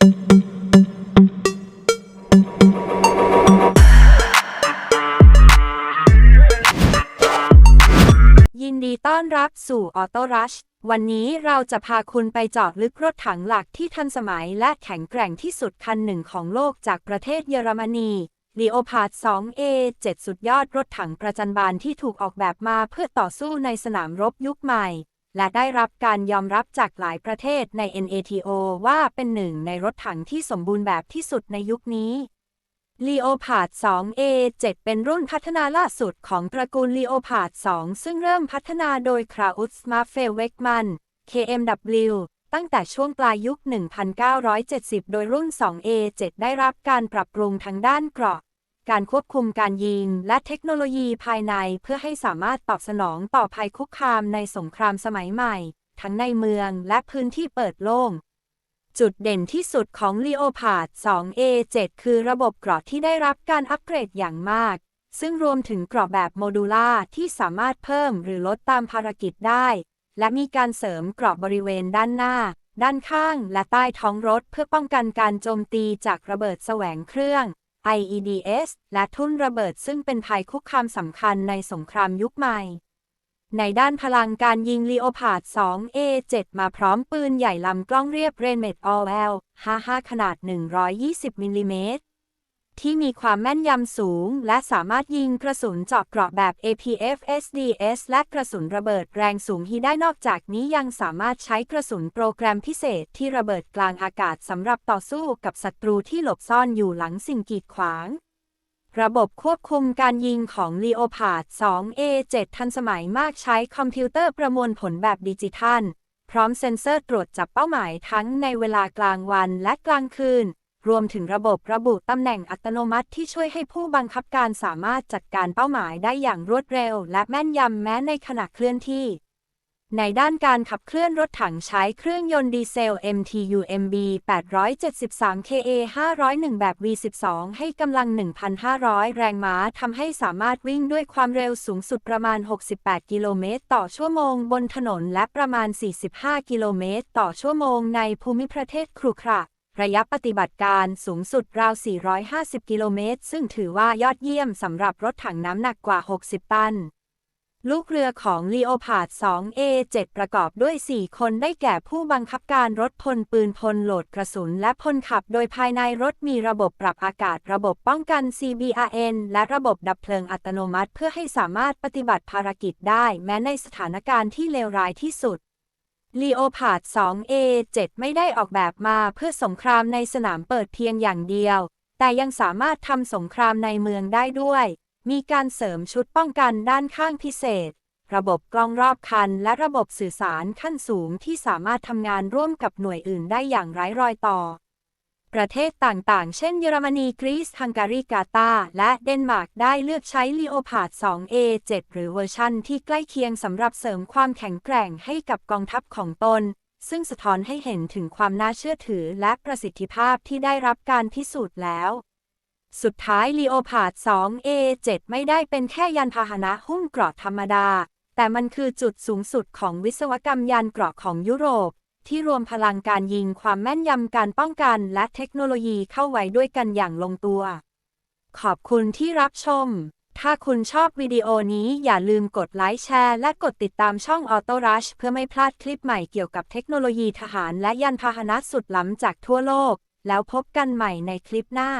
ยินดีต้อนรับสู่ออโตรัชวันนี้เราจะพาคุณไปเจาะลึกรถถังหลักที่ทันสมัยและแข็งแกร่งที่สุดคันหนึ่งของโลกจากประเทศเยอรมนี Leopard 2A 7 สุดยอดรถถังประจันบานที่ถูกออกแบบมาเพื่อต่อสู้ในสนามรบยุคใหม่ และได้รับการยอมรับจากหลายประเทศใน NATO ว่าเป็นหนึ่งในรถถังที่สมบูรณ์แบบที่สุดในยุคนี้ Leopard 2A 7 เป็นรุ่นพัฒนาล่าสุดของตระกูล Leopard 2 ซึ่งเริ่มพัฒนาโดย Krauss m a f e w e c k m a n KMW ตั้งแต่ช่วงปลายยุค 1970 โดยรุ่น 2A 7 ได้รับการปรับปรุงทางด้านเกราะ การควบคุมการยิง และเทคโนโลยีภายในเพื่อให้สามารถตอบสนองต่อภัยคุกคามในสงครามสมัยใหม่ ทั้งในเมืองและพื้นที่เปิดโล่ง จุดเด่นที่สุดของ Leopard 2A7 คือระบบเกราะที่ได้รับการอัปเกรดอย่างมาก ซึ่งรวมถึงเกราะแบบโมดูล่าที่สามารถเพิ่มหรือลดตามภารกิจได้ และมีการเสริมเกราะบริเวณด้านหน้าด้านข้างและใต้ท้องรถเพื่อป้องกันการโจมตีจากระเบิดแสวงเครื่อง IEDS และทุ่นระเบิดซึ่งเป็นภัยคุกคามสำคัญในสงครามยุคใหม่ ในด้านพลังการยิงเลโอพาด 2A7 มาพร้อมปืนใหญ่ลำกล้องเรียบ r e n m e t All 55 ขนาด 120 มิลลิเมตร ที่มีความแม่นยำสูง และสามารถยิงกระสุนเจาะเกราะแบบ APF SDS และกระสุนระเบิดแรงสูงฮีได้นอกจากนี้ยังสามารถใช้กระสุนโปรแกรมพิเศษที่ระเบิดกลางอากาศสำหรับต่อสู้กับศัตรูที่หลบซ่อนอยู่หลังสิ่งกีดขวาง ระบบควบคุมการยิงของ Leopard 2A7 ทันสมัยมากใช้คอมพิวเตอร์ประมวลผลแบบดิจิทัล พร้อมเซ็นเซอร์ตรวจจับเป้าหมายทั้งในเวลากลางวันและกลางคืน รวมถึงระบบระบุตำแหน่งอัตโนมัติที่ช่วยให้ผู้บังคับการสามารถจัดการเป้าหมายได้อย่างรวดเร็ว และแม่นยำแม้ในขณะเคลื่อนที่ ในด้านการขับเคลื่อนรถถังใช้เครื่องยนต์ดีเซล MTU MB 873 KA 501 แบบ V12 ให้กำลัง 1,500 แรงม้าทำให้สามารถวิ่งด้วยความเร็วสูงสุดประมาณ 68 กิโลเมตรต่อชั่วโมงบนถนนและประมาณ 45 กิโลเมตรต่อชั่วโมงในภูมิประเทศครุขระ ระยะปฏิบัติการสูงสุดราว 450 กิโลเมตร ซึ่งถือว่ายอดเยี่ยมสำหรับรถถังน้ำหนักกว่า 60 ตัน ลูกเรือของ Leopard 2A7 ประกอบด้วย 4 คนได้แก่ผู้บังคับการรถพลปืนพลโหลดกระสุน และพลขับ โดยภายในรถมีระบบปรับอากาศ ระบบป้องกัน CBRN และระบบดับเพลิงอัตโนมัติ เพื่อให้สามารถปฏิบัติภารกิจได้ แม้ในสถานการณ์ที่เลวร้ายที่สุด ลีโอพาด 2A7 ไม่ได้ออกแบบมาเพื่อสงครามในสนามเปิดเพียงอย่างเดียว แต่ยังสามารถทำสงครามในเมืองได้ด้วย มีการเสริมชุดป้องกันด้านข้างพิเศษ ระบบกล้องรอบคัน และระบบสื่อสารขั้นสูงที่สามารถทำงานร่วมกับหน่วยอื่นได้อย่างไร้รอยต่อ ประเทศต่างๆ เช่นเยอรมนี กรีซ ฮังการี กาตาร์ และเดนมาร์กได้เลือกใช้ Leopard 2A7 หรือเวอร์ชันที่ใกล้เคียงสำหรับเสริมความแข็งแกร่งให้กับกองทัพของตน ซึ่งสะท้อนให้เห็นถึงความน่าเชื่อถือและประสิทธิภาพที่ได้รับการพิสูจน์แล้ว สุดท้าย Leopard 2A7 ไม่ได้เป็นแค่ยานพาหนะหุ้มเกราะธรรมดา แต่มันคือจุดสูงสุดของวิศวกรรมยานเกราะของยุโรป ที่รวมพลังการยิงความแม่นยำการป้องกันและเทคโนโลยีเข้าไว้ด้วยกันอย่างลงตัว ขอบคุณที่รับชม ถ้าคุณชอบวิดีโอนี้อย่าลืมกดไลค์แชร์ และกดติดตามช่อง Auto Rush เพื่อไม่พลาดคลิปใหม่เกี่ยวกับเทคโนโลยีทหารและยานพาหนะสุดล้ำจากทั่วโลก แล้วพบกันใหม่ในคลิปหน้า